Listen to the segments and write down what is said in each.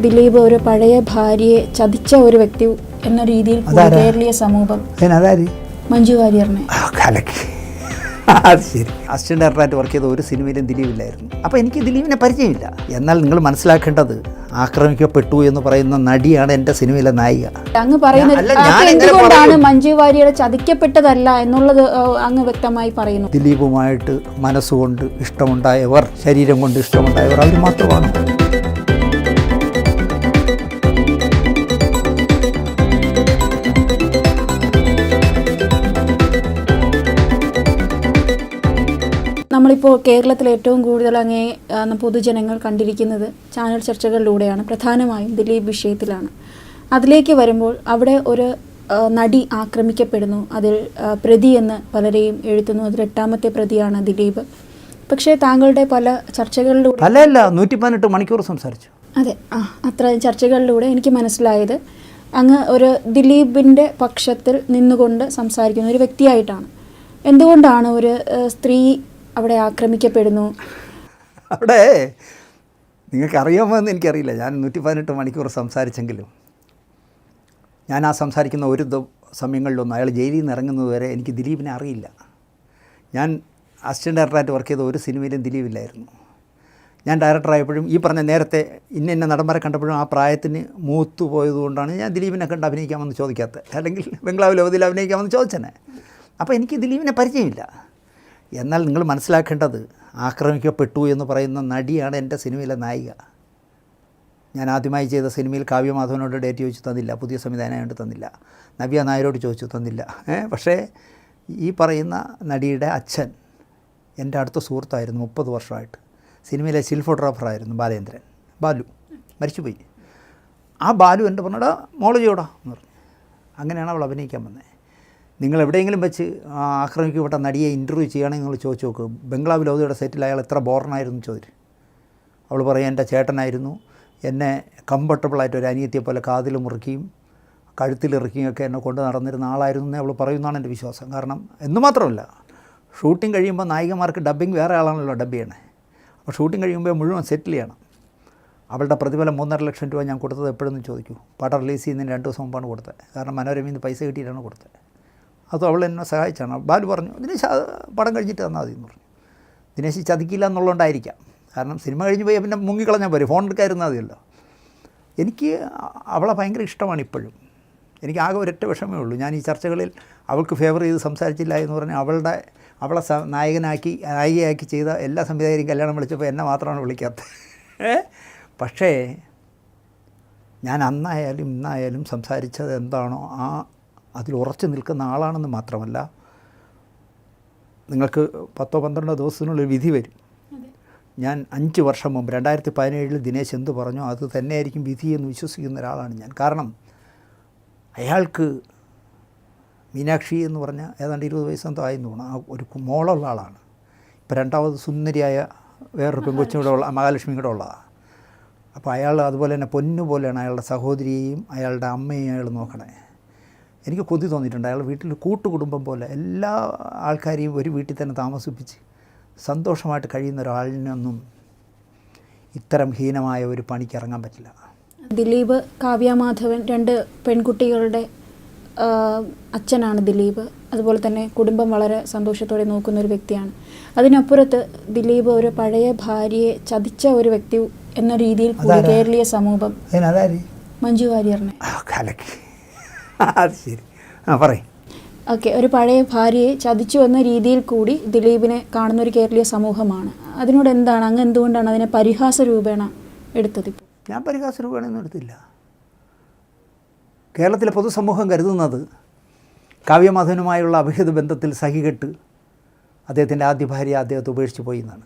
ദിലീപ് ഒരു പഴയ ഭാര്യയെ ചതിച്ച ഒരു വ്യക്തി എന്ന രീതിയിൽ കേരളീയ സമൂഹം മഞ്ജു വാര്യറിനെ. ആ, കലക്കി. അത് ശരി. അസിസ്റ്റന്റ് ഡയറക്ടറായിട്ട് വർക്ക് ചെയ്ത ഒരു സിനിമയിലും ദിലീപില്ലായിരുന്നു. അപ്പോൾ എനിക്ക് ദിലീപിനെ പരിചയമില്ല. എന്നാൽ നിങ്ങൾ മനസ്സിലാക്കേണ്ടത് ആക്രമിക്കപ്പെട്ടു എന്ന് പറയുന്ന നടിയാണ് എന്റെ സിനിമയിലെ നായിക. അങ്ങ് പറയുന്നത് മഞ്ജു വാര്യർ ചതിക്കപ്പെട്ടതല്ല എന്നുള്ളത് അങ്ങ് വ്യക്തമായി പറയുന്നു. ദിലീപുമായിട്ട് മനസ്സുകൊണ്ട് ഇഷ്ടമുണ്ടായവർ ശരീരം കൊണ്ട് ഇഷ്ടമുണ്ടായവർ അവർ മാത്രമാണ്. നമ്മളിപ്പോൾ കേരളത്തിൽ ഏറ്റവും കൂടുതൽ അങ്ങേ പൊതുജനങ്ങൾ കണ്ടിരിക്കുന്നത് ചാനൽ ചർച്ചകളിലൂടെയാണ് പ്രധാനമായും ദിലീപ് വിഷയത്തിലാണ്. അതിലേക്ക് വരുമ്പോൾ അവിടെ ഒരു നടി ആക്രമിക്കപ്പെടുന്നു. അതിൽ പ്രതി എന്ന് പലരെയും എഴുതുന്നു അതിൽ എട്ടാമത്തെ പ്രതിയാണ് ദിലീപ്. പക്ഷേ താങ്കളുടെ പല ചർച്ചകളിലൂടെ നൂറ്റി പതിനെട്ട് മണിക്കൂർ സംസാരിച്ചു. അതെ ആ അത്ര ചർച്ചകളിലൂടെ എനിക്ക് മനസ്സിലായത്. അങ്ങ് ഒരു ദിലീപിന്റെ പക്ഷത്തിൽ നിന്നുകൊണ്ട് സംസാരിക്കുന്ന ഒരു വ്യക്തിയായിട്ടാണ്. എന്തുകൊണ്ടാണ് ഒരു സ്ത്രീ അവിടെ ആക്രമിക്കപ്പെടുന്നു. അവിടെ നിങ്ങൾക്ക് അറിയാമോ എന്ന് എനിക്കറിയില്ല. ഞാൻ നൂറ്റി പതിനെട്ട് മണിക്കൂർ സംസാരിച്ചെങ്കിലും ഞാൻ ആ സംസാരിക്കുന്ന ഒരു സമയങ്ങളിലൊന്നും അയാൾ ജയിലിൽ നിന്ന് ഇറങ്ങുന്നത് വരെ എനിക്ക് ദിലീപിനെ അറിയില്ല. ഞാൻ അസിസ്റ്റന്റ് ഡയറക്ടറായിട്ട് വർക്ക് ചെയ്ത ഒരു സിനിമയിലും ദിലീപില്ലായിരുന്നു. ഞാൻ ഡയറക്ടറായപ്പോഴും ഈ പറഞ്ഞ നേരത്തെ ഇന്ന ഇന്ന നടന്മാരെ കണ്ടപ്പോഴും ആ പ്രായത്തിന് മൂത്തു പോയതുകൊണ്ടാണ് ഞാൻ ദിലീപിനെ കണ്ട് അഭിനയിക്കാമെന്ന് ചോദിക്കാത്തത്. അല്ലെങ്കിൽ ബംഗ്ലാവ് ലോകത്തിൽ അഭിനയിക്കാമെന്ന് ചോദിച്ചനെ അപ്പോൾ എനിക്ക് ദിലീപിനെ പരിചയമില്ല. എന്നാൽ നിങ്ങൾ മനസ്സിലാക്കേണ്ടത് ആക്രമിക്കപ്പെട്ടു എന്ന് പറയുന്ന നടിയാണ് എന്റെ സിനിമയിലെ നായിക. ഞാൻ ആദ്യമായി ചെയ്ത സിനിമയിൽ കാവ്യമാധവനോട് ഡേറ്റ് ചോദിച്ചു തന്നില്ല പുതിയ സംവിധാനമായിട്ട് തന്നില്ല നവ്യ നായരോട് ചോദിച്ചു തന്നില്ല. പക്ഷേ ഈ പറയുന്ന നടിയുടെ അച്ഛൻ എന്റെ അടുത്ത സുഹൃത്തായിരുന്നു മുപ്പത് വർഷമായിട്ട്. സിനിമയിലെ സ്റ്റിൽ ഫോട്ടോഗ്രാഫറായിരുന്നു ബാലേന്ദ്രൻ ബാലു. മരിച്ചുപോയി. ആ ബാലു എന്റെ പറഞ്ഞടാ മോൾ ചെയ്യോടാ എന്ന് പറഞ്ഞു. അങ്ങനെയാണ് അവൾ അഭിനയിക്കാൻ വന്നത് നിങ്ങൾ എവിടെയെങ്കിലും വെച്ച് ആക്രമിക്കപ്പെട്ട നടിയെ ഇന്റർവ്യൂ ചെയ്യുകയാണെങ്കിൽ നിങ്ങൾ ചോദിച്ചു നോക്ക് ബംഗ്ലാവ് ലോധയുടെ സെറ്റിൽ അയാൾ എത്ര ബോർണായിരുന്നു ചോദിച്ചു അവൾ പറയും എന്റെ ചേട്ടനായിരുന്നു. എന്നെ കംഫർട്ടബിളായിട്ട് ഒരു അനിയത്തിയെ പോലെ കാതിൽ മുറുക്കിയും കഴുത്തിലിറക്കിയും ഒക്കെ എന്നെ കൊണ്ട് നടന്നിരുന്ന ആളായിരുന്നു എന്നേ അവൾ പറയുന്നതാണ് എന്റെ വിശ്വാസം. കാരണം എന്ന് മാത്രമല്ല ഷൂട്ടിംഗ് കഴിയുമ്പോൾ നായികമാർക്ക് ഡബ്ബിങ് വേറെ ആളാണല്ലോ ഡബ് ചെയ്യണേ. അപ്പോൾ ഷൂട്ടിംഗ് കഴിയുമ്പോൾ മുഴുവൻ സെറ്റിൽ ചെയ്യണം. അവളുടെ പ്രതിഫലം മൂന്നര ലക്ഷം രൂപ ഞാൻ കൊടുത്തത് എപ്പോഴെന്ന് ചോദിക്കൂ. പടം റിലീസ് ചെയ്യുന്നതിന് രണ്ട് ദിവസം മുമ്പാണ് കൊടുത്തത്. കാരണം മനോരമയിൽ നിന്ന് പൈസ കിട്ടിയിട്ടാണ് കൊടുത്തത്. അതും അവൾ എന്നെ സഹായിച്ചാണ്? ബാലു പറഞ്ഞു ദിനേശ് പടം കഴിഞ്ഞിട്ട് തന്നാൽ മതി എന്ന് പറഞ്ഞു. ദിനേശ് ചതിക്കില്ല എന്നുള്ളതുകൊണ്ടായിരിക്കാം. കാരണം സിനിമ കഴിഞ്ഞ് പോയി പിന്നെ മുങ്ങിക്കളഞ്ഞാൽ പോരെ ഫോൺ എടുക്കാതിരുന്നാൽ മതിയല്ലോ. എനിക്ക് അവളെ ഭയങ്കര ഇഷ്ടമാണ് ഇപ്പോഴും. എനിക്ക് ആകെ ഒരൊറ്റ വിഷമേ ഉള്ളൂ. ഞാൻ ഈ ചർച്ചകളിൽ അവൾക്ക് ഫേവർ ചെയ്ത് സംസാരിച്ചില്ല എന്ന് പറഞ്ഞാൽ അവളുടെ അവളെ നായകനാക്കി നായികയാക്കി ചെയ്ത എല്ലാ സംവിധായകരും കല്യാണം വിളിച്ചപ്പോൾ എന്നെ മാത്രമാണ് വിളിക്കാത്തത്. പക്ഷേ ഞാൻ അന്നായാലും ഇന്നായാലും സംസാരിച്ചത് എന്താണോ ആ അതിൽ ഉറച്ചു നിൽക്കുന്ന ആളാണെന്ന് മാത്രമല്ല നിങ്ങൾക്ക് പത്തോ പന്ത്രണ്ടോ ദിവസത്തിനുള്ളിൽ വിധി വരും. ഞാൻ അഞ്ച് വർഷം മുമ്പ് രണ്ടായിരത്തി പതിനേഴിൽ ദിനേശ് എന്ത് പറഞ്ഞോ? അത് തന്നെയായിരിക്കും വിധി എന്ന് വിശ്വസിക്കുന്ന ഒരാളാണ് ഞാൻ. കാരണം അയാൾക്ക് മീനാക്ഷി എന്ന് പറഞ്ഞാൽ ഏതാണ്ട് ഇരുപത് വയസ്സെന്തോ ആയെന്ന് തോന്നുന്നു. ആ ഒരു മോളുള്ള ആളാണ്. ഇപ്പോൾ രണ്ടാമത് സുന്ദരിയായ വേറൊരു പെൺകൊച്ചിയുടെ ഉള്ള മഹാലക്ഷ്മി കൂടെ ഉള്ളതാണ് അപ്പോൾ അയാൾ അതുപോലെ തന്നെ പൊന്നു പോലെയാണ് അയാളുടെ സഹോദരിയെയും അയാളുടെ അമ്മയെയും അയാൾ നോക്കണേ. എനിക്ക് കൊതി തോന്നിയിട്ടുണ്ട്. അയാൾ വീട്ടിൽ കൂട്ടുകുടുംബം പോലെ എല്ലാ ആൾക്കാരെയും ഒരു വീട്ടിൽ തന്നെ താമസിപ്പിച്ച് സന്തോഷമായിട്ട് കഴിയുന്ന ഒരാളിനൊന്നും ഇത്തരം ഹീനമായ ഒരു പണിക്ക് ഇറങ്ങാൻ പറ്റില്ല. ദിലീപ് കാവ്യ മാധവൻ രണ്ട് പെൺകുട്ടികളുടെ അച്ഛനാണ് ദിലീപ്. അതുപോലെ തന്നെ കുടുംബം വളരെ സന്തോഷത്തോടെ നോക്കുന്ന ഒരു വ്യക്തിയാണ്. അതിനപ്പുറത്ത് ദിലീപ് ഒരു പഴയ ഭാര്യയെ ചതിച്ച ഒരു വ്യക്തി എന്ന രീതിയിൽ കേരളീയ സമൂഹം മഞ്ജു വാര്യറിനെ. കലക്കി. അത് ശരി. ആ പറയും. ഓക്കെ ഒരു പഴയ ഭാര്യയെ ചതിച്ചു വന്ന രീതിയിൽ കൂടി ദിലീപിനെ കാണുന്ന ഒരു കേരളീയ സമൂഹമാണ്. അതിനോട് എന്താണ്? അങ്ങ് എന്തുകൊണ്ടാണ് അതിനെ പരിഹാസ രൂപേണ എടുത്തത് ഇപ്പോൾ ഞാൻ പരിഹാസ രൂപേണ എടുത്തില്ല. കേരളത്തിലെ പൊതുസമൂഹം കരുതുന്നത് കാവ്യമാധവനുമായുള്ള അഭിഹിത ബന്ധത്തിൽ സഹികെട്ട് അദ്ദേഹത്തിന്റെ ആദ്യ ഭാര്യ അദ്ദേഹത്തെ ഉപേക്ഷിച്ച് പോയി എന്നാണ്.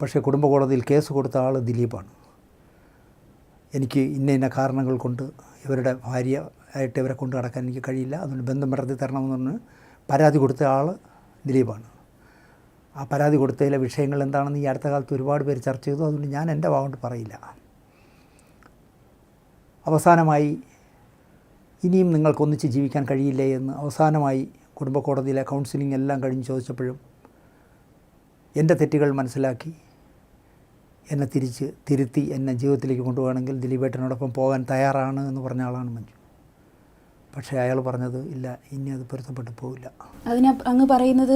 പക്ഷേ കുടുംബ കോടതിയിൽ കേസ് കൊടുത്ത ആൾ ദിലീപാണ്. എനിക്ക് ഇന്ന ഇന്ന കാരണങ്ങൾ കൊണ്ട് ഇവരുടെ ഭാര്യ ആയിട്ട് ഇവരെ കൊണ്ട് നടക്കാൻ എനിക്ക് കഴിയില്ല. അതുകൊണ്ട് ബന്ധം നടത്തി തരണമെന്ന് പറഞ്ഞ് പരാതി കൊടുത്ത ആൾ ദിലീപാണ്. ആ പരാതി കൊടുത്തതിലെ വിഷയങ്ങൾ എന്താണെന്ന് ഈ അടുത്ത കാലത്ത് ഒരുപാട് പേര് ചർച്ച ചെയ്തു. അതുകൊണ്ട് ഞാൻ എന്റെ ഭാഗം പറയില്ല. അവസാനമായി ഇനിയും നിങ്ങൾക്ക് ഒന്നിച്ച് ജീവിക്കാൻ കഴിയില്ലേ എന്ന് അവസാനമായി കുടുംബ കോടതിയിലെ കൗൺസിലിംഗ് എല്ലാം കഴിഞ്ഞ് ചോദിച്ചപ്പോഴും എന്റെ തെറ്റുകൾ മനസ്സിലാക്കി എന്നെ തിരിച്ച് തിരുത്തി എന്നെ ജീവിതത്തിലേക്ക് കൊണ്ടുപോകണമെങ്കിൽ ദിലീപേട്ടനോടൊപ്പം പോകാൻ തയ്യാറാണ് എന്ന് പറഞ്ഞ ആളാണ് മഞ്ജു. പക്ഷേ അയാൾ പറഞ്ഞത് ഇല്ല ഇനി അത് പൊരുത്തപ്പെട്ടു പോവില്ല. അതിന് അങ്ങ് പറയുന്നത്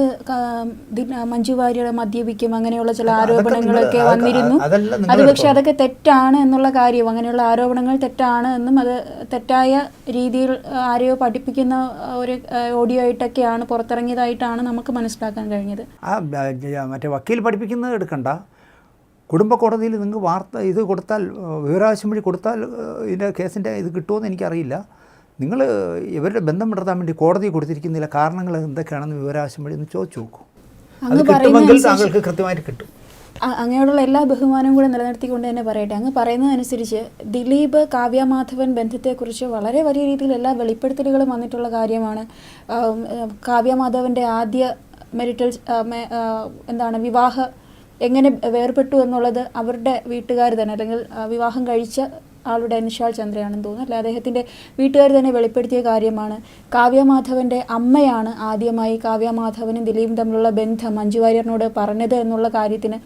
മഞ്ജു വാര്യയുടെ മദ്യപിക്കും അങ്ങനെയുള്ള ചില ആരോപണങ്ങളൊക്കെ വന്നിരുന്നു. അത് പക്ഷെ അതൊക്കെ തെറ്റാണ് എന്നുള്ള കാര്യം അങ്ങനെയുള്ള ആരോപണങ്ങൾ തെറ്റാണ് എന്നും അത് തെറ്റായ രീതിയിൽ ആരെയോ പഠിപ്പിക്കുന്ന ഒരു ഓഡിയോ ആയിട്ടൊക്കെയാണ് പുറത്തിറങ്ങിയതായിട്ടാണ് നമുക്ക് മനസ്സിലാക്കാൻ കഴിഞ്ഞത്. മറ്റേ വക്കീൽ പഠിപ്പിക്കുന്നത് എടുക്കണ്ട. കുടുംബ കോടതിയിൽ നിങ്ങൾക്ക് വാർത്ത ഇത് കൊടുത്താൽ വിവരാവശ്യം വഴി കൊടുത്താൽ ഇതിന്റെ കേസിന്റെ ഇത് കിട്ടുമെന്ന് എനിക്കറിയില്ല. നിങ്ങൾ ഇവരുടെ ബന്ധം വിടർത്താൻ വേണ്ടി കോടതി കൊടുത്തിരിക്കുന്നില്ല കാരണങ്ങൾ എന്തൊക്കെയാണെന്ന് വിവരാവശ്യം വഴി ഒന്ന് ചോദിച്ചു നോക്കൂ. അത് കിട്ടുമെങ്കിൽ താങ്കൾക്ക് കൃത്യമായിട്ട് കിട്ടും. അങ്ങയോടുള്ള എല്ലാ ബഹുമാനവും കൂടെ നിലനിർത്തിക്കൊണ്ട് തന്നെ പറയട്ടെ. അങ്ങ് പറയുന്നതനുസരിച്ച് ദിലീപ് കാവ്യ മാധവൻ ബന്ധത്തെക്കുറിച്ച് വളരെ വലിയ രീതിയിൽ എല്ലാ വെളിപ്പെടുത്തലുകളും വന്നിട്ടുള്ള കാര്യമാണ്. കാവ്യ മാധവന്റെ ആദ്യ മെരിറ്റൽ എന്താണ് വിവാഹ എങ്ങനെ വേർപെട്ടു എന്നുള്ളത് അവരുടെ വീട്ടുകാർ തന്നെ അല്ലെങ്കിൽ വിവാഹം കഴിച്ച ആളുടെ നിഷാൽ ചന്ദ്രയാണെന്ന് തോന്നുന്നു. അല്ലെ അദ്ദേഹത്തിന്റെ വീട്ടുകാർ തന്നെ വെളിപ്പെടുത്തിയ കാര്യമാണ് കാവ്യമാധവന്റെ അമ്മയാണ് ആദ്യമായി കാവ്യമാധവനും ദിലീപും തമ്മിലുള്ള ബന്ധം മഞ്ജു വാര്യറിനോട് പറഞ്ഞത് എന്നുള്ള കാര്യത്തിന്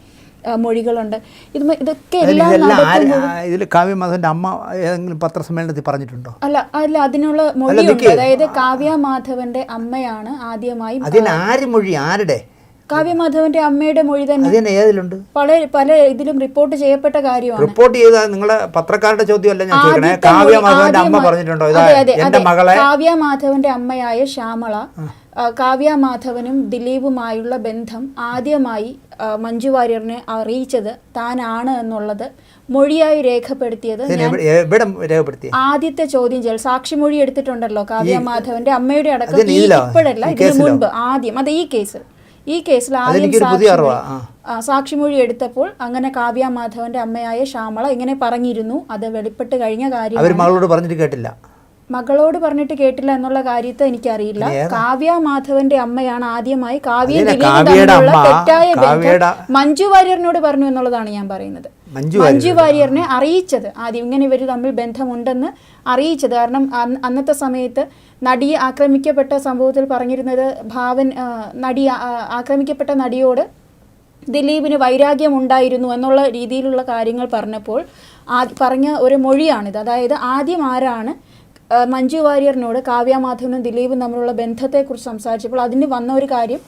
മൊഴികളുണ്ട്. ഇത് ഇതൊക്കെ ഇതിൽ കാവ്യമാധവന്റെ അമ്മ ഏതെങ്കിലും പത്രസമ്മേളനത്തിൽ പറഞ്ഞിട്ടുണ്ടോ? അല്ല അല്ല അതിനുള്ള മൊഴിയുണ്ട്. അതായത് കാവ്യ മാധവന്റെ അമ്മയാണ് ആദ്യമായി ആര് മൊഴി ആരുടെ? കാവ്യമാധവന്റെ അമ്മയുടെ മൊഴി തന്നെ ഏതിലുണ്ട്? പല പല ഇതിലും റിപ്പോർട്ട് ചെയ്യപ്പെട്ട കാര്യമാണ്. റിപ്പോർട്ട് ചെയ്ത നിങ്ങളെ പത്രക്കാരുടെ ചോദ്യമല്ല ഞാൻ ചോദിക്കണേ. കാവ്യമാധവന്റെ കാവ്യ മാധവന്റെ അമ്മ പറഞ്ഞിട്ടുണ്ടോ? ഇതാ അതെ, അതെ, എന്റെ അതെ. മകളെ കാവ്യ മാധവന്റെ അമ്മയായ ശ്യാമള കാവ്യമാധവനും കാവ്യ മാധവനും ദിലീപുമായുള്ള ബന്ധം ആദ്യമായി മഞ്ജു വാര്യറിനെ അറിയിച്ചത് താനാണ് എന്നുള്ളത് മൊഴിയായി രേഖപ്പെടുത്തിയത് ആദ്യത്തെ ചോദ്യം ചെയ്യൽ സാക്ഷിമൊഴി എടുത്തിട്ടുണ്ടല്ലോ കാവ്യ മാധവന്റെ അമ്മയുടെ അടക്കം? ഇപ്പോഴല്ല ഇതിനു മുൻപ് ആദ്യം. അത് ഈ കേസിൽ ഈ കേസിൽ ആദ്യം സാക്ഷിമൊഴി- എടുത്തപ്പോൾ അങ്ങനെ കാവ്യ മാധവന്റെ അമ്മയായ ശ്യാമള ഇങ്ങനെ പറഞ്ഞിരുന്നു. അത് വെളിപ്പെട്ട് കഴിഞ്ഞ കാര്യം അവർ മകളോട് പറഞ്ഞിട്ട് കേട്ടില്ല. മകളോട് പറഞ്ഞിട്ട് കേട്ടില്ല എന്നുള്ള കാര്യത്തെ എനിക്കറിയില്ല. കാവ്യ മാധവന്റെ അമ്മയാണ് ആദ്യമായി കാവ്യ തെറ്റായ മഞ്ജു വാര്യറിനോട് പറഞ്ഞു എന്നുള്ളതാണ് ഞാൻ പറയുന്നത്. മഞ്ജു വാര്യറിനെ അറിയിച്ചത്. ആദ്യം ഇങ്ങനെ ഇവർ തമ്മിൽ ബന്ധമുണ്ടെന്ന് അറിയിച്ചത്. കാരണം അന്നത്തെ സമയത്ത് നടിയെ ആക്രമിക്കപ്പെട്ട സംഭവത്തിൽ പറഞ്ഞിരുന്നത് ഭാവൻ നടി ആക്രമിക്കപ്പെട്ട നടിയോട് ദിലീപിന് വൈരാഗ്യം ഉണ്ടായിരുന്നു എന്നുള്ള രീതിയിലുള്ള കാര്യങ്ങൾ പറഞ്ഞപ്പോൾ പറഞ്ഞ ഒരു മൊഴിയാണിത്. അതായത് ആദ്യം ആരാണ് മഞ്ജു വാര്യറിനോട് കാവ്യ മാധവനും ദിലീപും തമ്മിലുള്ള ബന്ധത്തെക്കുറിച്ച് സംസാരിച്ചപ്പോൾ അതിന് വന്ന ഒരു കാര്യം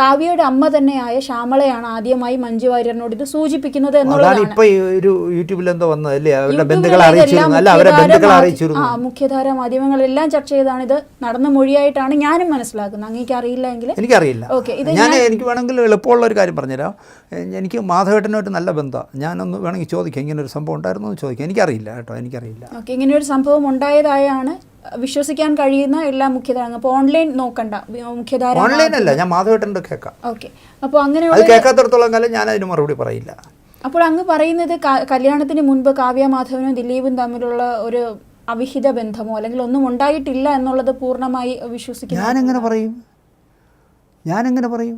കാവ്യയുടെ അമ്മ തന്നെയായ ശ്യാമളയാണ് ആദ്യമായി മഞ്ജു വാര്യറിനോട് ഇത് സൂചിപ്പിക്കുന്നത് എന്നുള്ളതാണ്. ഇപ്പൊ ഒരു യൂട്യൂബിൽ എന്തോ വന്നതല്ലേ അവരുടെ യൂട്യൂബിൽ ബന്ധുക്കളെ അറിയിച്ചിരുന്നു അല്ല അവരെ മുഖ്യധാര ബന്ധുക്കളെ അറിയിച്ചിരുന്നു ആ മുഖ്യധാര മാധ്യമങ്ങളെല്ലാം ചർച്ച ചെയ്താണ്. ഇത് നടന്ന മൊഴിയായിട്ടാണ് ഞാനും മനസ്സിലാക്കുന്നത്. അങ്ങേക്ക് അറിയില്ല എങ്കിൽ എനിക്കറിയില്ല. ഓക്കെ ഇത് ഞാൻ എനിക്ക് വേണമെങ്കിൽ എളുപ്പമുള്ള ഒരു കാര്യം പറഞ്ഞുതരാം. എനിക്ക് മാധവേട്ടനായിട്ട് നല്ല ബന്ധമാണ് ഞാനൊന്ന് വേണമെങ്കിൽ ചോദിക്കാം. ഇങ്ങനെ ഒരു സംഭവം ഉണ്ടായിരുന്നു എന്ന് ചോദിക്കാം. എനിക്കറിയില്ല കേട്ടോ. എനിക്കറിയില്ല. ഓക്കെ ഇങ്ങനെ ഒരു സംഭവം ഉണ്ടായതായാണ് വിശ്വസിക്കാൻ കഴിയുന്ന എല്ലാ മുഖ്യധാര അപ്പോൾ ഓൺലൈൻ നോക്കണ്ട. മുഖ്യധാര ഓൺലൈൻ അല്ല ഞാൻ മാധവേട്ടന്റെ കേൾക്കാം. ഓക്കെ അപ്പോൾ അത് അങ്ങനെയുള്ള കേൾക്കാത്തടത്തോളം കാലം ഞാൻ അതിന് മറുപടി പറയില്ല. അപ്പോൾ അങ്ങ് പറയുന്നത് കല്യാണത്തിന് മുൻപ് കാവ്യ മാധവനും ദിലീപും തമ്മിലുള്ള ഒരു അവിഹിത ബന്ധമോ അല്ലെങ്കിൽ ഒന്നും ഉണ്ടായിട്ടില്ല എന്നുള്ളത് പൂർണമായി വിശ്വസിക്കുന്നു ഞാനെങ്ങനെ പറയും? ഞാനെങ്ങനെ പറയും?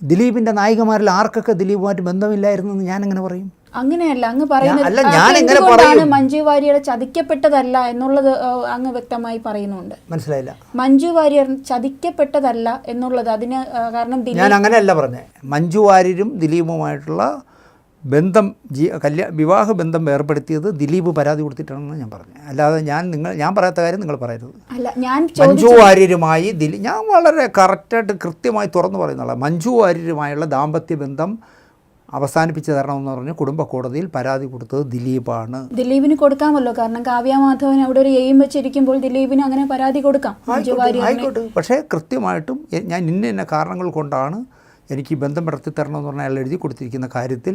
ദിലീപിന്റെ നായികമാരിൽ ആർക്കൊക്കെ ദിലീപുമായിട്ട് ബന്ധമില്ലായിരുന്നു എന്ന് ഞാനെങ്ങനെ പറയും? അങ്ങനെയല്ല അങ്ങ് പറയുന്നത്? മഞ്ജു വാര്യർ ചതിക്കപ്പെട്ടതല്ല എന്നുള്ളത് അങ്ങ് വ്യക്തമായി പറയുന്നുണ്ട്. മനസ്സിലായില്ല. മഞ്ജു വാര്യർ ചതിക്കപ്പെട്ടതല്ല എന്നുള്ളത് അതിന് കാരണം ഞാൻ അങ്ങനെയല്ല പറഞ്ഞത് മഞ്ജു വാര്യരും ദിലീപുമായിട്ടുള്ള ബന്ധം ജീ കല്യാ വിവാഹ ബന്ധം ഏർപ്പെടുത്തിയത് ദിലീപ് പരാതി കൊടുത്തിട്ടാണെന്ന് ഞാൻ പറഞ്ഞത് അല്ലാതെ ഞാൻ നിങ്ങൾ ഞാൻ പറയാത്ത കാര്യം നിങ്ങൾ പറയരുത്. അല്ല ഞാൻ മഞ്ജു വാര്യരുമായി ദിലീപ് ഞാൻ വളരെ കറക്റ്റായിട്ട് കൃത്യമായി തുറന്നു പറയുന്നുള്ള മഞ്ജു വാര്യരുമായുള്ള ദാമ്പത്യ ബന്ധം അവസാനിപ്പിച്ച് എന്ന് പറഞ്ഞ് കുടുംബ കോടതിയിൽ പരാതി കൊടുത്തത് ദിലീപാണ്. ദിലീപിന് കൊടുക്കാമല്ലോ. കാരണം കാവ്യ മാധവൻ അവിടെ ഒരു എയിം വെച്ചിരിക്കുമ്പോൾ ദിലീപിന് അങ്ങനെ പരാതി കൊടുക്കാം. ആയിക്കോട്ടെ പക്ഷേ കൃത്യമായിട്ടും ഞാൻ ഇന്ന ഇന്ന കാരണങ്ങൾ കൊണ്ടാണ് എനിക്ക് ബന്ധം നടത്തി തരണമെന്ന് പറഞ്ഞാൽ അയാൾ എഴുതി കൊടുത്തിരിക്കുന്ന കാര്യത്തിൽ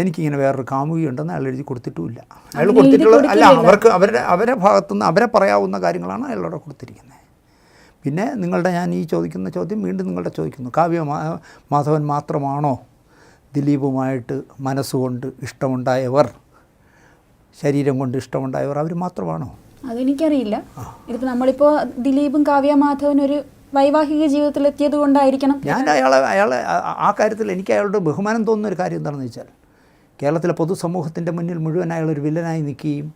എനിക്കിങ്ങനെ വേറൊരു കാമുകിയുണ്ടെന്ന് അയാൾ എഴുതി കൊടുത്തിട്ടുമില്ല. അയാൾ കൊടുത്തിട്ടുള്ളത് കൊടുത്തിട്ടുള്ള അല്ല അവർക്ക് അവരുടെ അവരെ ഭാഗത്തുനിന്ന് അവരെ പറയാവുന്ന കാര്യങ്ങളാണ് അയാളോട് കൊടുത്തിരിക്കുന്നത്. പിന്നെ നിങ്ങളുടെ ഞാൻ ഈ ചോദിക്കുന്ന ചോദ്യം വീണ്ടും നിങ്ങളുടെ ചോദിക്കുന്നു. കാവ്യ മാധവൻ മാത്രമാണോ ദിലീപുമായിട്ട് മനസ്സുകൊണ്ട് ഇഷ്ടമുണ്ടായവർ ശരീരം കൊണ്ട് ഇഷ്ടമുണ്ടായവർ അവർ മാത്രമാണോ? അതെനിക്കറിയില്ല. ഇതിപ്പോൾ നമ്മളിപ്പോൾ ദിലീപും കാവ്യ മാധവനും ഒരു വൈവാഹിക ജീവിതത്തിൽ എത്തിയത് കൊണ്ടായിരിക്കണം. ഞാൻ അയാളെ അയാളെ ആ- കാര്യത്തിൽ എനിക്ക് അയാളുടെ ബഹുമാനം തോന്നുന്ന ഒരു കാര്യം എന്താണെന്ന് വെച്ചാൽ കേരളത്തിലെ പൊതുസമൂഹത്തിന്റെ മുന്നിൽ മുഴുവൻ അയാൾ ഒരു വില്ലനായി നിൽക്കുകയും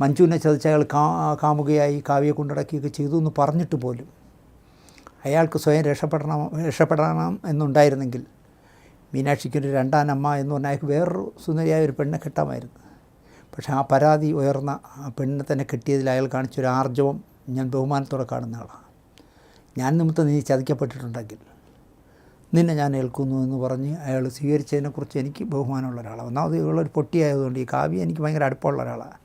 മഞ്ജുവിനെ ചതിച്ച് അയാൾ കാ കാമുകയായി കാവ്യെ കൊണ്ടടക്കുകയൊക്കെ ചെയ്തു എന്ന് പറഞ്ഞിട്ട് പോലും അയാൾക്ക് സ്വയം രക്ഷപ്പെടണം രക്ഷപ്പെടണം എന്നുണ്ടായിരുന്നെങ്കിൽ മീനാക്ഷിക്ക് രണ്ടാം രണ്ടാനമ്മ എന്ന് പറഞ്ഞാൽ അയാൾക്ക് വേറൊരു സുന്ദരിയായ ഒരു പെണ്ണെ കെട്ടാമായിരുന്നു. പക്ഷേ ആ പരാതി ഉയർന്ന ആ പെണ്ണിനെ തന്നെ കിട്ടിയതിൽ അയാൾ കാണിച്ചൊരു ആർജവം ഞാൻ ബഹുമാനത്തോടെ കാണുന്ന ആളാണ് ഞാൻ നിമിത്തം നീ ചതിക്കപ്പെട്ടിട്ടുണ്ടെങ്കിൽ നിന്നെ ഞാൻ ഏൽക്കുന്നു എന്ന് പറഞ്ഞ് അയാൾ സ്വീകരിച്ചതിനെക്കുറിച്ച് എനിക്ക് ബഹുമാനമുള്ള ഒരാളാണ് ഒന്നാമത് ഇവളൊരു പൊട്ടിയായതുകൊണ്ട് ഈ കാവ്യ എനിക്ക് ഭയങ്കര അടുപ്പമുള്ള ഒരാളാണ്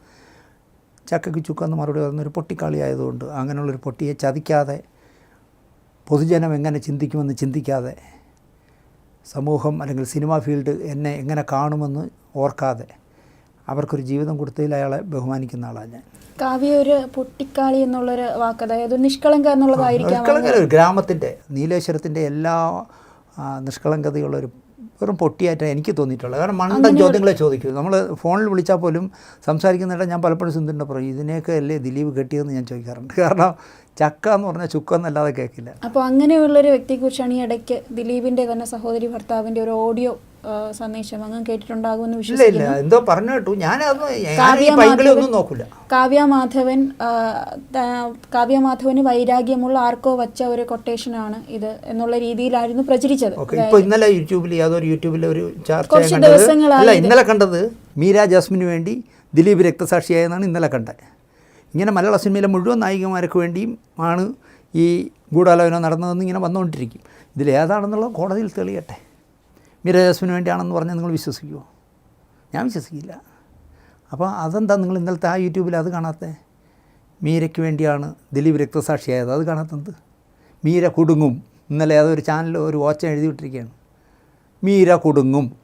ചക്കയ്ക്ക് ചുക്കെന്ന് മറുപടി പറഞ്ഞൊരു പൊട്ടിക്കളി ആയതുകൊണ്ട് അങ്ങനെയുള്ളൊരു പൊട്ടിയെ ചതിക്കാതെ പൊതുജനം എങ്ങനെ ചിന്തിക്കുമെന്ന് ചിന്തിക്കാതെ സമൂഹം അല്ലെങ്കിൽ സിനിമാ ഫീൽഡ് എന്നെ എങ്ങനെ കാണുമെന്ന് ഓർക്കാതെ അവർക്കൊരു ജീവിതം കൊടുത്തതിൽ അയാളെ ബഹുമാനിക്കുന്ന ആളാണ് ഞാൻ. കാവ്യ ഒരു പൊട്ടിക്കാളി എന്നുള്ളൊരു വാക്ക് അതായത് നിഷ്കളങ്ക എന്നുള്ളതായിരിക്കും ഗ്രാമത്തിന്റെ നീലേശ്വരത്തിന്റെ എല്ലാ നിഷ്കളങ്കതയുള്ളൊരു വെറും പൊട്ടിയായിട്ടാണ് എനിക്ക് തോന്നിയിട്ടുള്ളത്. കാരണം മണ്ടൻ ചോദ്യങ്ങളെ ചോദിക്കുന്നു നമ്മൾ ഫോണിൽ വിളിച്ചാൽ പോലും സംസാരിക്കുന്നിടം ഞാൻ പലപ്പോഴും ചിന്തിട്ടുണ്ട് പറയും ഇതിനെയൊക്കെ അല്ലേ ദിലീപ് കെട്ടിയെന്ന് ഞാൻ ചോദിക്കാറുണ്ട്. കാരണം ചക്ക എന്ന് പറഞ്ഞാൽ ചുക്ക എന്നല്ലാതെ കേൾക്കില്ല അപ്പോൾ അങ്ങനെയുള്ള ഒരു വ്യക്തിയെക്കുറിച്ചാണ് ഈ ഇടയ്ക്ക് ദിലീപിന്റെ തന്നെ സഹോദരി ഭർത്താവിന്റെ ഒരു ഓഡിയോ സന്ദേശം അങ്ങ് കേട്ടിട്ടുണ്ടാകുമെന്ന് വിശ്വസിക്കുന്നു. എന്തോ പറഞ്ഞു കേട്ടു. ഞാൻ ഒന്നും മാധവൻ- നോക്കില്ല കാവ്യ മാധവൻ കാവ്യ മാധവന് വൈരാഗ്യമുള്ള ആർക്കോ വച്ച ഒരു കൊട്ടേഷനാണ് ഇത് എന്നുള്ള രീതിയിലായിരുന്നു പ്രചരിച്ചത്. ഇപ്പോൾ ഇന്നലെ യൂട്യൂബിൽ യാതൊരു യൂട്യൂബിൽ ഒരു കുറച്ച് ദിവസങ്ങളായി ഇന്നലെ കണ്ടത് മീര ജാസ്മിന് വേണ്ടി ദിലീപ് രക്തസാക്ഷിയായെന്നാണ് ഇന്നലെ കണ്ടത്. ഇങ്ങനെ മലയാള സിനിമയിലെ മുഴുവൻ നായികമാർക്ക് വേണ്ടിയും ആണ് ഈ ഗൂഢാലോചന നടന്നതെന്ന് ഇങ്ങനെ വന്നുകൊണ്ടിരിക്കും. ഇതിലേതാണെന്നുള്ളത് കോടതിയിൽ തെളിയട്ടെ. മീര വേണ്ടിയാണെന്ന് പറഞ്ഞാൽ നിങ്ങൾ വിശ്വസിക്കുമോ ഞാൻ വിശ്വസിക്കില്ല. അപ്പോൾ അതെന്താ നിങ്ങൾ ഇന്നലത്തെ ആ യൂട്യൂബിൽ അത് കാണാത്തത് മീരയ്ക്ക് വേണ്ടിയാണ് ദിലീപ് രക്തസാക്ഷിയായത്. അത് കാണാത്തത് മീര കുടുങ്ങും. ഇന്നലെ അതൊരു ചാനൽ ഒരു വാച്ച് എഴുതി വിട്ടിരിക്കുകയാണ് മീര കുടുങ്ങും.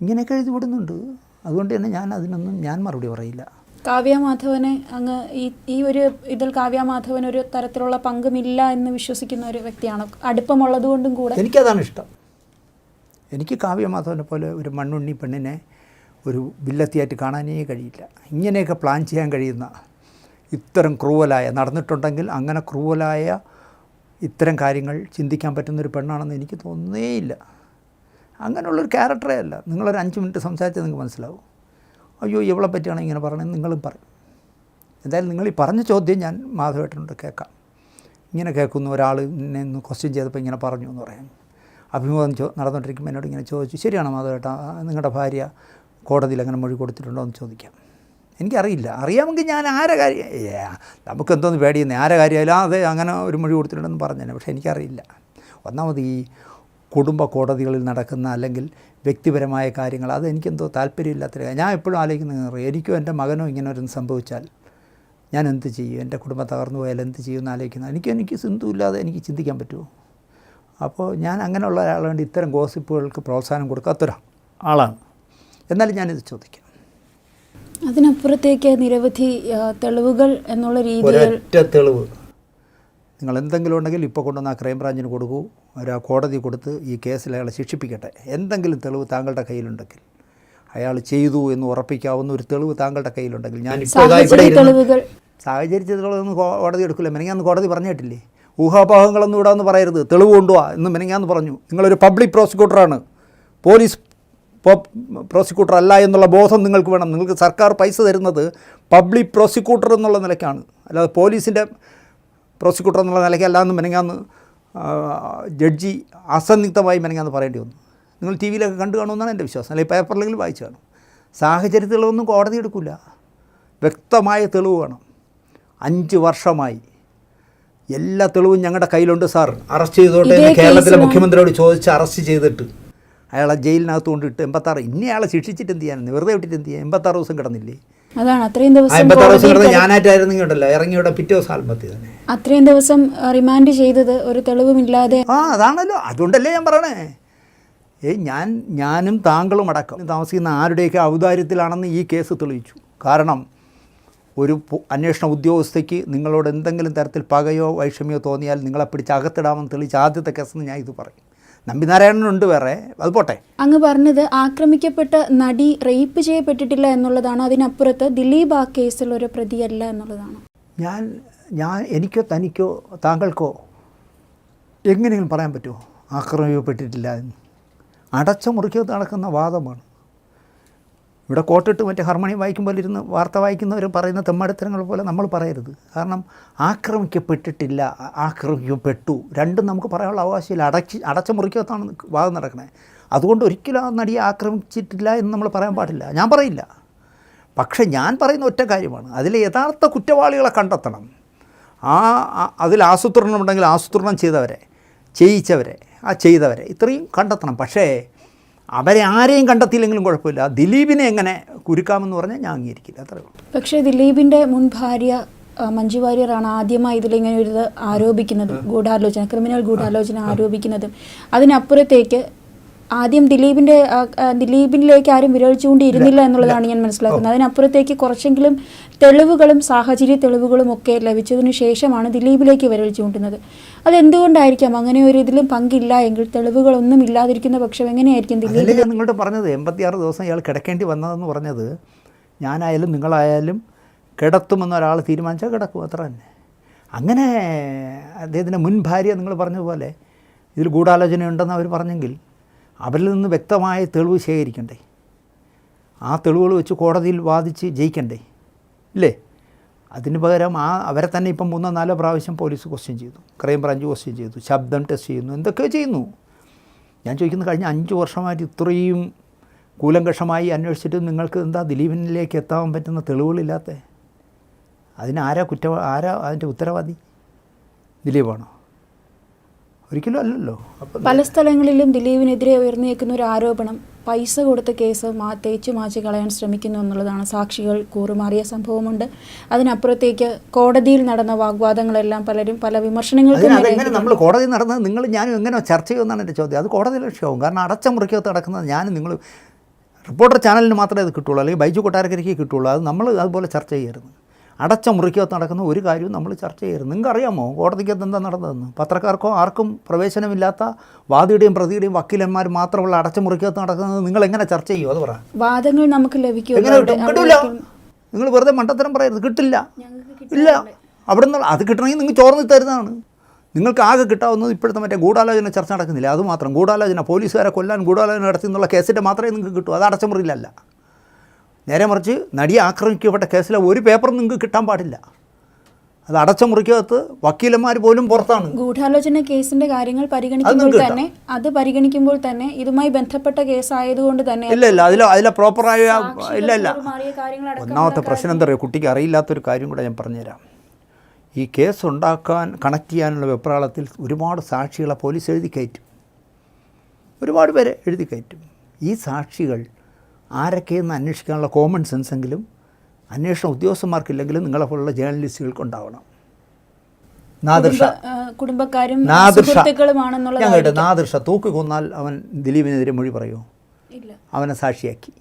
ഇങ്ങനെയൊക്കെ എഴുതി വിടുന്നുണ്ട്. അതുകൊണ്ട് തന്നെ ഞാൻ അതിനൊന്നും ഞാൻ മറുപടി പറയില്ല. കാവ്യ മാധവനെ അങ്ങ് ഈ ഈ ഒരു ഇതിൽ കാവ്യ മാധവൻ ഒരു തരത്തിലുള്ള പങ്കുമില്ല എന്ന് വിശ്വസിക്കുന്ന ഒരു വ്യക്തിയാണ്? അടുപ്പമുള്ളത് കൊണ്ടും കൂടെ? എനിക്കതാണ് ഇഷ്ടം. എനിക്ക് കാവ്യമാധവനെ പോലെ ഒരു മണ്ണുണ്ണി പെണ്ണിനെ ഒരു വില്ലത്തിയായിട്ട് കാണാനേ കഴിയില്ല. ഇങ്ങനെയൊക്കെ പ്ലാൻ ചെയ്യാൻ കഴിയുന്ന ഇത്തരം ക്രൂവലായ നടന്നിട്ടുണ്ടെങ്കിൽ അങ്ങനെ ക്രൂവലായ ഇത്തരം കാര്യങ്ങൾ ചിന്തിക്കാൻ പറ്റുന്ന ഒരു പെണ്ണാണെന്ന് എനിക്ക് തോന്നുന്നേയില്ല. അങ്ങനെയുള്ളൊരു ക്യാരക്ടറേ അല്ല. നിങ്ങളൊരു അഞ്ച് മിനിറ്റ് സംസാരിച്ചാൽ നിങ്ങൾക്ക് മനസ്സിലാവും. അയ്യോ ഇവളെ പറ്റിയാണ് ഇങ്ങനെ പറയണത് നിങ്ങളും പറയും എന്തായാലും നിങ്ങൾ ഈ പറഞ്ഞ ചോദ്യം ഞാൻ മാധവേട്ടനോട് കേൾക്കാം. ഇങ്ങനെ കേൾക്കുന്നു ഒരാൾ എന്നെ ഒന്ന് ക്വസ്റ്റ്യൻ ചെയ്തപ്പോൾ ഇങ്ങനെ പറഞ്ഞു എന്ന് പറയാം. അഭിമുഖം ചോ നടന്നുകൊണ്ടിരിക്കുമ്പോൾ എന്നോട് ഇങ്ങനെ ചോദിച്ചു ശരിയാണ് മാധവേട്ട? നിങ്ങളുടെ ഭാര്യ കോടതിയിൽ അങ്ങനെ മൊഴി കൊടുത്തിട്ടുണ്ടോ എന്ന് ചോദിക്കാം. എനിക്കറിയില്ല. അറിയാമെങ്കിൽ ഞാൻ ആരെ കാര്യം നമുക്കെന്തോന്ന് പേടിയുന്നേ. ആരെ കാര്യമായാലും അതെ അങ്ങനെ ഒരു മൊഴി കൊടുത്തിട്ടുണ്ടെന്ന് പറഞ്ഞു തന്നെ പക്ഷേ എനിക്കറിയില്ല. ഒന്നാമത് ഈ കുടുംബ കോടതികളിൽ നടക്കുന്ന അല്ലെങ്കിൽ വ്യക്തിപരമായ കാര്യങ്ങൾ. അത് എനിക്കെന്തോ താല്പര്യമില്ലാത്ത. ഞാൻ എപ്പോഴും ആലോചിക്കുന്നത് എനിക്കോ എന്റെ മകനോ ഇങ്ങനെ ഒരു സംഭവിച്ചാൽ ഞാൻ എന്ത് ചെയ്യും? എന്റെ കുടുംബം തകർന്നു പോയാൽ എന്ത് ചെയ്യും എന്ന് ആലോചിക്കുന്നത്. എനിക്ക് എനിക്ക് സിന്ധു ഇല്ലാതെ എനിക്ക് ചിന്തിക്കാൻ പറ്റുമോ? അപ്പോൾ ഞാൻ അങ്ങനെയുള്ള ഒരാളുകൊണ്ട് ഇത്തരം ഗോസിപ്പുകൾക്ക് പ്രോത്സാഹനം കൊടുക്കാത്തൊരു ആളാണ്. എന്നാലും ഞാനിത് ചോദിക്കാം. അതിനപ്പുറത്തേക്ക് നിരവധി തെളിവുകൾ എന്നുള്ള രീതിയിൽ തെളിവ്. നിങ്ങൾ എന്തെങ്കിലും ഉണ്ടെങ്കിൽ ഇപ്പോൾ കൊണ്ടുവന്ന് ആ ക്രൈംബ്രാഞ്ചിന് കൊടുക്കൂ. അവർ ആ കോടതി കൊടുത്ത് ഈ കേസിൽ അയാളെ ശിക്ഷിപ്പിക്കട്ടെ. എന്തെങ്കിലും തെളിവ് താങ്കളുടെ കയ്യിലുണ്ടെങ്കിൽ അയാൾ ചെയ്തു എന്ന് ഉറപ്പിക്കാവുന്ന ഒരു തെളിവ് താങ്കളുടെ കയ്യിലുണ്ടെങ്കിൽ ഞാൻ സാഹചര്യത്തിൽ സാഹചര്യത്തിലൊന്നും കോടതി എടുക്കില്ല. മെനങ്ങാന്ന് കോടതി പറഞ്ഞിട്ടില്ലേ? ഊഹാപോഹങ്ങളൊന്നും ഇടാന്ന് പറയരുത്. തെളിവ് കൊണ്ടുപോവാ എന്ന് മെനങ്ങാന്ന് പറഞ്ഞു. നിങ്ങളൊരു പബ്ലിക് പ്രോസിക്യൂട്ടറാണ്. പോലീസ് പ്രോസിക്യൂട്ടർ അല്ല എന്നുള്ള ബോധം നിങ്ങൾക്ക് വേണം. നിങ്ങൾക്ക് സർക്കാർ പൈസ തരുന്നത് പബ്ലിക് പ്രോസിക്യൂട്ടർ എന്നുള്ള നിലയ്ക്കാണ്. അല്ലാതെ പോലീസിന്റെ പ്രോസിക്യൂട്ടർ എന്നുള്ള നിലയ്ക്ക് അല്ലാന്ന് മെനങ്ങാന്ന് ജഡ്ജി അസന്നിഗ്ധമായി മെനങ്ങാന്ന് പറയേണ്ടി വന്നു. നിങ്ങൾ ടി വിയിലൊക്കെ കണ്ടു കാണുമെന്നാണ് എന്റെ വിശ്വാസം. അല്ലെങ്കിൽ പേപ്പറിലെങ്കിലും വായിച്ചു കാണും. സാഹചര്യത്തിലൊന്നും കോടതി എടുക്കില്ല. വ്യക്തമായ തെളിവ് വേണം. അഞ്ച് വർഷമായി. എല്ലാ തെളിവും ഞങ്ങളുടെ കയ്യിലുണ്ട് സാർ. അറസ്റ്റ് ചെയ്തോട്ടെ എന്ന് കേരളത്തിലെ മുഖ്യമന്ത്രിയോട് ചോദിച്ച് അറസ്റ്റ് ചെയ്തിട്ട് അയാളെ ജയിലിനകത്ത് കൊണ്ടിട്ട് എൺപത്താറ് ഇനി അയാളെ ശിക്ഷിച്ചിട്ട് എന്ത് ചെയ്യാൻ വെറുതെ വിട്ടിട്ട് എന്ത് ചെയ്യാൻ എൺപത്താറ് ദിവസം കിടന്നില്ലേ? അതാണ് അത്രയും ദിവസം എൺപത്താറ് ദിവസം കോടതിയിൽ കിടന്ന് ഞാനായിട്ടായിരുന്നു ഉണ്ടല്ലോ. ഇറങ്ങിയുടെ പിറ്റേ ദിവസം ആത്മഹത്യ തന്നെ. അത്രയും ദിവസം റിമാൻഡ് ചെയ്തത് ഒരു തെളിവുമില്ലാതെ ആ അതാണല്ലോ. അതുകൊണ്ടല്ലേ ഞാൻ പറയണേ. ഏയ് ഞാൻ ഞാനും താങ്കളും അടക്കം താമസിക്കുന്ന ആരുടെയൊക്കെ ഔദാര്യത്തിലാണെന്ന് ഈ കേസ് തെളിയിച്ചു. കാരണം ഒരു അന്വേഷണ ഉദ്യോഗസ്ഥയ്ക്ക് നിങ്ങളോട് എന്തെങ്കിലും തരത്തിൽ പകയോ വൈഷമ്യോ തോന്നിയാൽ നിങ്ങളെ പിടിച്ച് അകത്തിടാമെന്ന് തെളിയിച്ച ആദ്യത്തെ കേസെന്ന് ഞാൻ ഇത് പറയും. നമ്പിനാരായണനുണ്ട് വേറെ. അത് പോട്ടെ. അങ്ങ് പറഞ്ഞത് ആക്രമിക്കപ്പെട്ട നടി റേപ്പ് ചെയ്യപ്പെട്ടിട്ടില്ല എന്നുള്ളതാണ്. അതിനപ്പുറത്ത് ദിലീപ് ആ കേസിൽ ഒരു പ്രതിയല്ല എന്നുള്ളതാണ്. ഞാൻ ഞാൻ എനിക്കോ തനിക്കോ താങ്കൾക്കോ എങ്ങനെയെങ്കിലും പറയാൻ പറ്റുമോ? ആക്രമിക്കപ്പെട്ടിട്ടില്ല എന്ന്. അടച്ച മുറിക്കകത്ത് നടക്കുന്ന വാദമാണ്. ഇവിടെ കോട്ടിട്ട് മറ്റേ ഹർമോണിയം വായിക്കുമ്പോൾ ഇരുന്ന് വാർത്ത വായിക്കുന്നവർ പറയുന്ന തെമ്മടത്തരങ്ങൾ പോലെ നമ്മൾ പറയരുത്. കാരണം ആക്രമിക്കപ്പെട്ടിട്ടില്ല ആക്രമിക്കപ്പെട്ടു. രണ്ടും നമുക്ക് പറയാനുള്ള അവകാശമില്ല. അടച്ച് അടച്ച മുറിക്കകത്താണ് വാദം നടക്കുന്നത് അതുകൊണ്ട് ഒരിക്കലും ആ നടിയെ ആക്രമിച്ചിട്ടില്ല എന്ന് നമ്മൾ പറയാൻ പാടില്ല. ഞാൻ പറയില്ല. പക്ഷേ ഞാൻ പറയുന്ന ഒറ്റ കാര്യമാണ്. അതിലെ യഥാർത്ഥ കുറ്റവാളികളെ കണ്ടെത്തണം. ആ അതിൽ ആസൂത്രണം ഉണ്ടെങ്കിൽ ആസൂത്രണം ചെയ്തവരെ ചെയ്യിച്ചവരെ ആ ചെയ്തവരെ ഇത്രയും കണ്ടെത്തണം. പക്ഷേ അവരെ ആരെയും കണ്ടെത്തിയില്ലെങ്കിലും കുഴപ്പമില്ല. ദിലീപിനെ എങ്ങനെ കുരുക്കാമെന്ന് പറഞ്ഞാൽ ഞാൻ അംഗീകരിക്കില്ല. അത്രേ പക്ഷേ ദിലീപിന്റെ മുൻ ഭാര്യ മഞ്ജു വാര്യറാണ് ആദ്യമായി ഇതിലിങ്ങനെ ഒരു ആരോപിക്കുന്നതും ഗൂഢാലോചന ക്രിമിനൽ ഗൂഢാലോചന ആരോപിക്കുന്നതും. അതിനപ്പുറത്തേക്ക് ആദ്യം ദിലീപിന്റെ ദിലീപിലേക്ക് ആരും വിരൽ ചൂണ്ടിയിരുന്നില്ല എന്നുള്ളതാണ് ഞാൻ മനസ്സിലാക്കുന്നത്. അതിനപ്പുറത്തേക്ക് കുറച്ചെങ്കിലും തെളിവുകളും സാഹചര്യ തെളിവുകളും ഒക്കെ ലഭിച്ചതിനു ശേഷമാണ് ദിലീപിലേക്ക് വിരൽ ചൂണ്ടുന്നത് അതെന്തുകൊണ്ടായിരിക്കാം? അങ്ങനെ ഒരു ഇതിലും പങ്കില്ല എങ്കിൽ തെളിവുകളൊന്നും ഇല്ലാതിരിക്കുന്ന പക്ഷം എങ്ങനെയായിരിക്കും ദിലീപ്? നിങ്ങളോട് പറഞ്ഞത് എൺപത്തിയാറ് ദിവസം ഇയാൾ കിടക്കേണ്ടി വന്നതെന്ന് പറഞ്ഞത് ഞാനായാലും നിങ്ങളായാലും കിടത്തുമെന്ന് ഒരാൾ തീരുമാനിച്ചാൽ കിടക്കും അത്ര തന്നെ. അങ്ങനെ അദ്ദേഹത്തിന്റെ മുൻ ഭാര്യ നിങ്ങൾ പറഞ്ഞതുപോലെ ഇതിൽ ഗൂഢാലോചനയുണ്ടെന്ന് അവർ പറഞ്ഞെങ്കിൽ അവരിൽ നിന്ന് വ്യക്തമായ തെളിവ് ശേഖരിക്കണ്ടേ? ആ തെളിവുകൾ വെച്ച് കോടതിയിൽ വാദിച്ച് ജയിക്കണ്ടേ? ഇല്ലേ? അതിന് പകരം ആ അവരെ തന്നെ ഇപ്പം മൂന്നോ നാലോ പ്രാവശ്യം പോലീസ് ക്വസ്റ്റ്യൻ ചെയ്തു. ക്രൈംബ്രാഞ്ച് ക്വസ്റ്റ്യൻ ചെയ്തു. ശബ്ദം ടെസ്റ്റ് ചെയ്യുന്നു. എന്തൊക്കെ ചെയ്യുന്നു. ഞാൻ ചോദിക്കുന്നത് കഴിഞ്ഞ അഞ്ച് വർഷമായിട്ട് ഇത്രയും കൂലങ്കഷമായി അന്വേഷിച്ചിട്ട് നിങ്ങൾക്ക് എന്താ ദിലീപിനിലേക്ക് എത്താൻ പറ്റുന്ന തെളിവുകളില്ലാത്ത? അതിന് ആരാ കുറ്റ ആരാ അതിന്റെ ഉത്തരവാദി? ദിലീപാണോ? ഒരിക്കലും അല്ലല്ലോ. പല സ്ഥലങ്ങളിലും ദിലീപിനെതിരെ ഉയർന്നേക്കുന്ന ഒരു ആരോപണം പൈസ കൊടുത്ത കേസ് മാ തേച്ചു മാറ്റി കളയാൻ ശ്രമിക്കുന്നു എന്നുള്ളതാണ് സാക്ഷികൾ കൂറുമാറിയ സംഭവമുണ്ട്. അതിനപ്പുറത്തേക്ക് കോടതിയിൽ നടന്ന വാഗ്വാദങ്ങളെല്ലാം പലരും പല വിമർശനങ്ങൾക്കും നമ്മൾ കോടതിയിൽ നടന്നത്? നിങ്ങൾ ഞാനും എങ്ങനെ ചർച്ച ചെയ്യുമെന്നാണ് എന്റെ ചോദ്യം. അത് കോടതി ലക്ഷ്യമാവും കാരണം അടച്ച മുറിക്കകത്ത് നടക്കുന്നത് ഞാനും നിങ്ങൾ റിപ്പോർട്ടർ ചാനലിന് മാത്രമേ അത് കിട്ടുള്ളൂ. അല്ലെങ്കിൽ ബൈജു കൊട്ടാരക്കരയ്ക്ക് കിട്ടുള്ളൂ. അത് നമ്മൾ അതുപോലെ ചർച്ച ചെയ്യരുത്. അടച്ച മുറിക്കകത്ത് നടക്കുന്ന ഒരു കാര്യവും നമ്മൾ ചർച്ച ചെയ്യരുത്. നിങ്ങൾക്ക് അറിയാമോ കോടതിക്കകത്ത് എന്താ നടന്നതെന്ന്? പത്രക്കാർക്കോ ആർക്കും പ്രവേശനമില്ലാത്ത വാദിയുടെയും പ്രതിയുടെയും വക്കീലന്മാർ മാത്രമുള്ള അടച്ച മുറിക്കകത്ത് നടക്കുന്നത് നിങ്ങൾ എങ്ങനെ ചർച്ച ചെയ്യും? അത് പറ. വാദങ്ങൾ നമുക്ക് ലഭിക്കും എങ്ങനെ കിട്ടില്ല നിങ്ങൾ വെറുതെ മണ്ടത്തരം പറയരുത്. കിട്ടില്ല. ഇല്ല. അവിടെ നിന്ന് അത് കിട്ടണമെങ്കിൽ നിങ്ങൾ ചോർന്ന് തരുന്നതാണ്. നിങ്ങൾക്ക് ആകെ കിട്ടാവുന്നത് ഇപ്പോഴത്തെ മറ്റേ ഗൂഢാലോചന ചർച്ച നടക്കുന്നില്ല? അതുമാത്രം ഗൂഢാലോചന. പോലീസുകാരെ കൊല്ലാൻ ഗൂഢാലോചന നടത്തി എന്നുള്ള കേസിന്റെ മാത്രമേ നിങ്ങൾക്ക് കിട്ടൂ. അത് അടച്ചമുറിയിലല്ല നേരെ മറിച്ച് നടിയെ ആക്രമിക്കപ്പെട്ട കേസിലെ ഒരു പേപ്പറും നിങ്ങൾക്ക് കിട്ടാൻ പാടില്ല. അത് അടച്ച മുറിക്കകത്ത് വക്കീലന്മാർ പോലും പുറത്താണ്. ഗൂഢാലോചന കേസിന്റെ കാര്യങ്ങൾ പരിഗണിക്കുമ്പോൾ തന്നെ അത് പരിഗണിക്കുമ്പോൾ തന്നെ ഇതുമായി ബന്ധപ്പെട്ട കേസ് ആയതുകൊണ്ട് തന്നെ ഇല്ല ഇല്ല അതിൽ അതിലെ പ്രോപ്പറായ ഇല്ല ഇല്ല. ഒന്നാമത്തെ പ്രശ്നം എന്താ പറയുക കുട്ടിക്ക് അറിയില്ലാത്തൊരു കാര്യം കൂടെ ഞാൻ പറഞ്ഞുതരാം. ഈ കേസ് ഉണ്ടാക്കാൻ കണക്ട് ചെയ്യാനുള്ള വെപ്രാളത്തിൽ ഒരുപാട് സാക്ഷികളെ പോലീസ് എഴുതി കയറ്റും. ഒരുപാട് പേരെ എഴുതി കയറ്റും. ഈ സാക്ഷികൾ ആരൊക്കെയെന്ന് അന്വേഷിക്കാനുള്ള കോമൺ സെൻസ് എങ്കിലും അന്വേഷണ ഉദ്യോഗസ്ഥന്മാർക്കില്ലെങ്കിലും നിങ്ങളെപ്പോലുള്ള ജേർണലിസ്റ്റുകൾക്ക് ഉണ്ടാവണം. നാദിർഷ. കുടുംബ- ആ, കുടുംബക്കാരും ഞാൻ കേട്ടു നാദിർഷ തൂക്ക് കൊന്നാൽ അവൻ ദിലീപിനെതിരെ മൊഴി പറയുമോ അവനെ സാക്ഷിയാക്കി.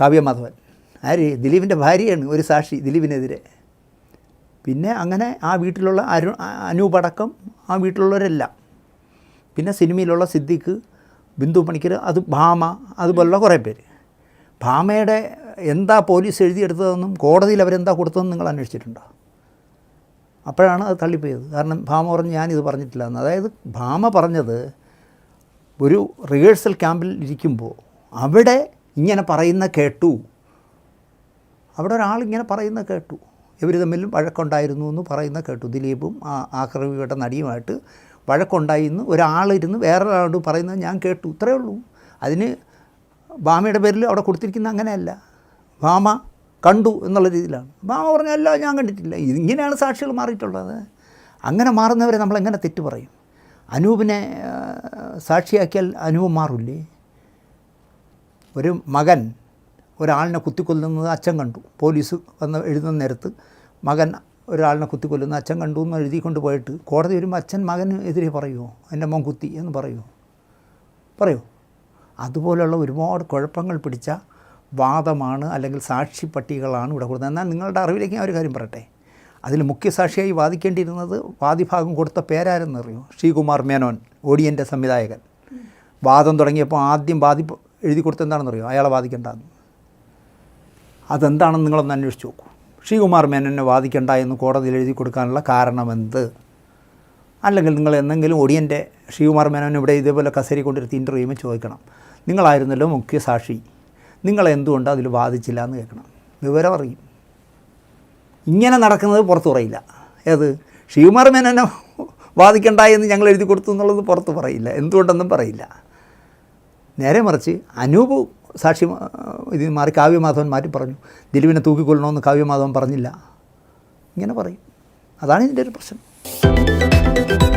കാവ്യമാധവൻ ആര്? ദിലീപിന്റെ ഭാര്യയാണ് ഒരു സാക്ഷി ദിലീപിനെതിരെ. പിന്നെ അങ്ങനെ ആ വീട്ടിലുള്ള അരു അനൂപടക്കം ആ വീട്ടിലുള്ളവരെല്ലാം. പിന്നെ സിനിമയിലുള്ള സിദ്ദിഖ് ബിന്ദു പണിക്കർ അത് ഭാമ അതുപോലുള്ള കുറേ പേര്. ഭാമയുടെ എന്താ പോലീസ് എഴുതിയെടുത്തതെന്നും കോടതിയിൽ അവരെന്താ കൊടുത്തതെന്നും നിങ്ങൾ അന്വേഷിച്ചിട്ടുണ്ടോ? അപ്പോഴാണ് അത് തള്ളിപ്പോയത്. കാരണം ഭാമ പറഞ്ഞ് ഞാനിത് പറഞ്ഞിട്ടില്ല എന്ന്. അതായത് ഭാമ പറഞ്ഞത് ഒരു റിഹേഴ്സൽ ക്യാമ്പിൽ ഇരിക്കുമ്പോൾ അവിടെ ഇങ്ങനെ പറയുന്ന കേട്ടു. അവിടെ ഒരാൾ ഇങ്ങനെ പറയുന്ന കേട്ടു. ഇവർ തമ്മിലും വഴക്കുണ്ടായിരുന്നു എന്ന് പറയുന്ന കേട്ടു. ദിലീപും ആ ആക്രമിക്കപ്പെട്ട നടിയുമായിട്ട് വഴക്കുണ്ടായി എന്ന് ഒരാളിരുന്ന് വേറൊരാളോട് പറയുന്നത് ഞാൻ കേട്ടു. ഇത്രയേ ഉള്ളൂ. അതിന് ബാമയുടെ പേരിൽ അവിടെ കൊടുത്തിരിക്കുന്ന അങ്ങനെയല്ല. ഭാമ കണ്ടു എന്നുള്ള രീതിയിലാണ്. ബാമ പറഞ്ഞല്ല ഞാൻ കണ്ടിട്ടില്ല. ഇങ്ങനെയാണ് സാക്ഷികൾ മാറിയിട്ടുള്ളത്. അങ്ങനെ മാറുന്നവരെ നമ്മൾ എങ്ങനെ തെറ്റ് പറയും? അനൂപിനെ സാക്ഷിയാക്കിയാൽ അനൂപ് മാറില്ലേ? ഒരു മകൻ ഒരാളിനെ കുത്തിക്കൊല്ലുന്നത് അച്ഛൻ കണ്ടു. പോലീസ് വന്ന് എഴുതുന്ന നേരത്ത് മകൻ ഒരാളിനെ കുത്തി കൊല്ലുന്ന അച്ഛൻ കണ്ടു എന്ന് എഴുതിക്കൊണ്ട് പോയിട്ട് കോടതി വരുമ്പോൾ അച്ഛൻ മകന് എതിരെ പറയുമോ എന്റെ മോൻ കുത്തി എന്ന് പറയുമോ പറയുമോ അതുപോലെയുള്ള ഒരുപാട് കുഴപ്പങ്ങൾ പിടിച്ച വാദമാണ് അല്ലെങ്കിൽ സാക്ഷി പട്ടികകളാണ് ഇവിടെ കൊടുത്തത്. എന്നാൽ നിങ്ങളുടെ അറിവിലേക്ക് ഞാൻ ഒരു കാര്യം പറയട്ടെ. അതിൽ മുഖ്യ സാക്ഷിയായി വാദിക്കേണ്ടിയിരുന്നത് വാദിഭാഗം കൊടുത്ത പേരാരെന്നറിയോ ശ്രീകുമാർ മേനോൻ ഓഡിയന്റെ സംവിധായകൻ. വാദം തുടങ്ങിയപ്പോൾ ആദ്യം വാദി എഴുതി കൊടുത്ത എന്താണെന്നറിയോ അയാളെ വാദിക്കേണ്ടതെന്ന്. അതെന്താണെന്ന് നിങ്ങളൊന്ന് അന്വേഷിച്ച് നോക്കൂ. ശ്രീകുമാർ മേനനെ വാദിക്കണ്ട എന്ന് കോടതിയിൽ എഴുതി കൊടുക്കാനുള്ള കാരണമെന്ത് അല്ലെങ്കിൽ നിങ്ങൾ എന്തെങ്കിലും ഒടിയന്റെ ശ്രീകുമാർ മേനോൻ ഇവിടെ ഇതേപോലെ കസേരി കൊണ്ടിരുത്തി ഇന്റർവ്യൂ ചെയ്യുമ്പോൾ ചോദിക്കണം. നിങ്ങളായിരുന്നല്ലോ മുഖ്യ സാക്ഷി. നിങ്ങൾ എന്തുകൊണ്ട് അതിൽ വാദിച്ചില്ല എന്ന് കേൾക്കണം. വിവരം അറിയും. ഇങ്ങനെ നടക്കുന്നത് പുറത്തു പറയില്ല. ഏത്? ശ്രീകുമാർ മേനോനെ വാദിക്കണ്ട എന്ന് ഞങ്ങൾ എഴുതി കൊടുത്തു എന്നുള്ളത് പുറത്ത് പറയില്ല. എന്തുകൊണ്ടെന്നും പറയില്ല. നേരെ മറിച്ച് അനൂപ് സാക്ഷി ആ, ഇത് മാറി കാവ്യമാധവൻ മാറ്റി പറഞ്ഞു. ദിലീപിനെ തൂക്കിക്കൊള്ളണമെന്ന് കാവ്യമാധവൻ പറഞ്ഞില്ല. ഇങ്ങനെ പറയും. അതാണ് ഇതിന്റെ ഒരു പ്രശ്നം.